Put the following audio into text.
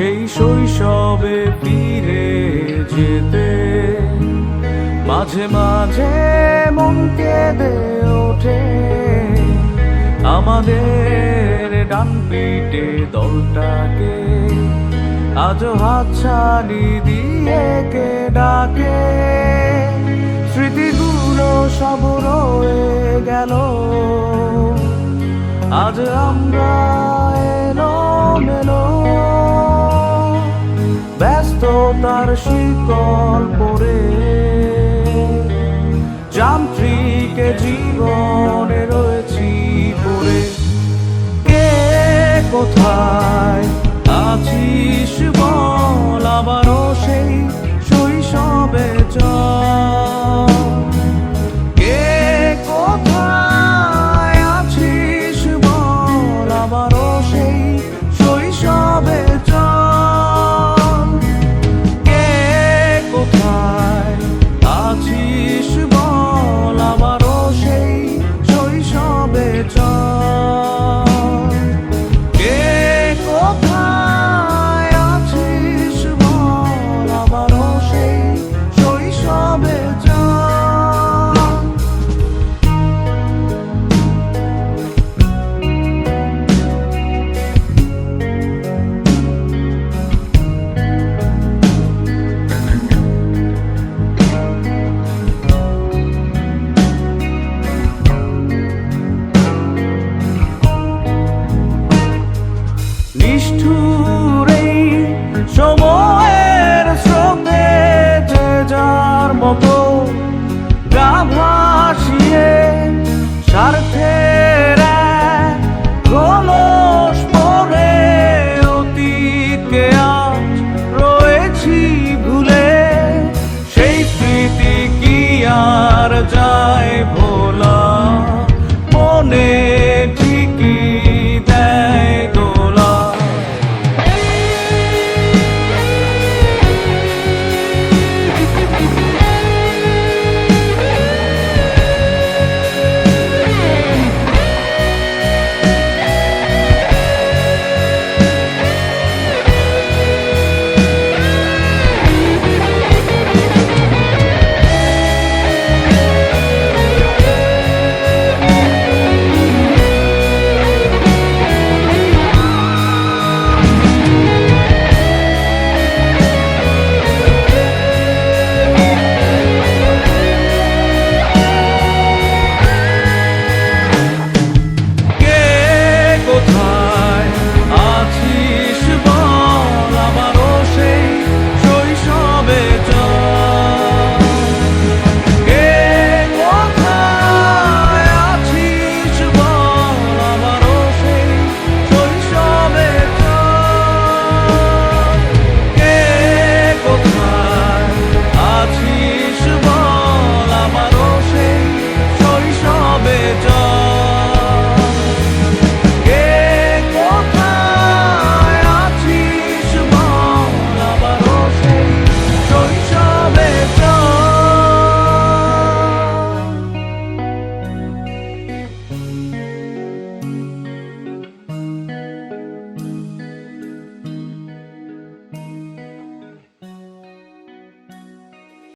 সেই শৈশবে ফিরে যেতে। মাঝে মাঝে মন কেঁদে ওঠে। আমাদের ডান পিটে দলটাকে আজও হাতছানি দিয়ে কে ডাকে। স্মৃতিগুলো সব রয়ে গেল। আজ আমরা তার শীতল পরে। যান্ত্রিকে জীবনে রয়েছি পরে। কে কোথায় আছিস বল আবারও সেই শৈশবে চল।